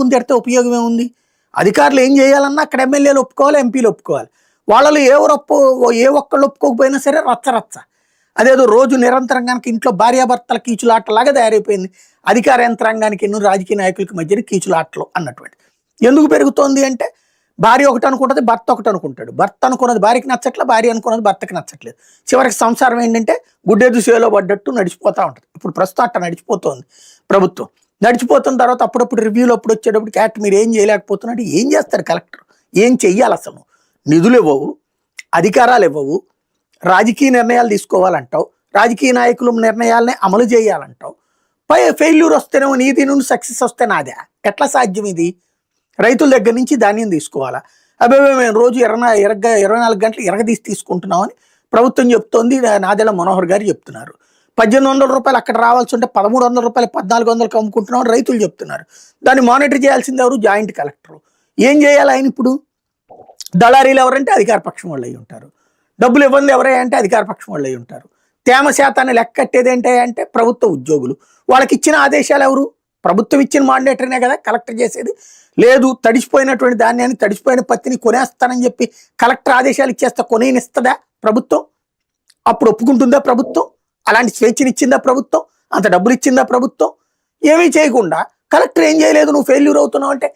పట్టుకుని తిడితే ఉపయోగమే ఉంది అధికారులు ఏం చేయాలన్నా అక్కడ ఎమ్మెల్యేలు ఒప్పుకోవాలి ఎంపీలు ఒప్పుకోవాలి. వాళ్ళలో ఎవరు ఒప్పు ఏ ఒక్కళ్ళు ఒప్పుకోకపోయినా సరే రచ్చ రచ్చ. అదేదో రోజు నిరంతరం కనుక ఇంట్లో భార్యాభర్తల కీచులాటలాగా తయారైపోయింది. అధికార యంత్రాంగానికి ఎన్నో రాజకీయ నాయకులకి మధ్యన కీచులాటలు అన్నటువంటి. ఎందుకు పెరుగుతోంది అంటే భార్య ఒకటి అనుకుంటుంది భర్త ఒకటి అనుకుంటాడు. భర్త అనుకున్నది భార్యకి నచ్చట్లే భార్య అనుకున్నది భర్తకి నచ్చట్లేదు. చివరికి సంసారం ఏంటంటే గుడ్డెదు సేలో పడ్డట్టు నడిచిపోతూ ఉంటుంది. ఇప్పుడు ప్రస్తుతం అట్ట నడిచిపోతోంది ప్రభుత్వం. నడిచిపోతున్న తర్వాత అప్పుడప్పుడు రివ్యూలు అప్పుడు వచ్చేటప్పుడు క్యాట్ మీరు ఏం చేయలేకపోతున్నాడు ఏం చేస్తారు కలెక్టర్ ఏం చెయ్యాలి అసలు? నిధులు ఇవ్వవు అధికారాలు ఇవ్వవు రాజకీయ నిర్ణయాలు తీసుకోవాలంటావు రాజకీయ నాయకులు నిర్ణయాలనే అమలు చేయాలంటావు. పై ఫెయిల్యూర్ వస్తేనేమో నీది నుండి సక్సెస్ వస్తే నాదే. ఎట్లా సాధ్యం ఇది? రైతుల దగ్గర నుంచి ధాన్యం తీసుకోవాలా? అబ్బే మేము రోజు ఇరవై ఇరగ ఇరవై నాలుగు గంటలు ఇరగదీసి తీసుకుంటున్నామని ప్రభుత్వం చెప్తోంది నాదెల మనోహర్ గారు చెప్తున్నారు. పద్దెనిమిది వందల రూపాయలు అక్కడ రావాల్సి ఉంటే పదమూడు వందల రూపాయలు పద్నాలుగు వందలకు అమ్ముకుంటున్నామని రైతులు చెప్తున్నారు. దాన్ని మానిటర్ చేయాల్సింది ఎవరు? Joint collector. ఏం చేయాలి ఆయన ఇప్పుడు? దళారీలు ఎవరంటే అధికార పక్షం వాళ్ళు అయి ఉంటారు. డబ్బులు ఇవ్వండి ఎవరే అంటే అధికార పక్షం వాళ్ళు అయి ఉంటారు. తేమ శాతాన్ని లెక్కట్టేది ఏంటి అంటే ప్రభుత్వ ఉద్యోగులు. వాళ్ళకి ఇచ్చిన ఆదేశాలు ఎవరు? ప్రభుత్వం ఇచ్చిన మాండేటరీనే కదా కలెక్టర్ చేసేది. లేదు తడిసిపోయినటువంటి ధాన్యాన్ని తడిసిపోయిన పత్తిని కొనేస్తానని చెప్పి కలెక్టర్ ఆదేశాలు ఇచ్చేస్తే కొనేనిస్తుందా ప్రభుత్వం? అప్పుడు ఒప్పుకుంటుందా ప్రభుత్వం? అలాంటి స్వేచ్ఛనిచ్చిందా ప్రభుత్వం? అంత డబ్బులు ఇచ్చిందా ప్రభుత్వం? ఏమీ చేయకుండా కలెక్టర్ ఏం చేయలేదు నువ్వు ఫెయిల్యూర్ అవుతున్నావు అంటే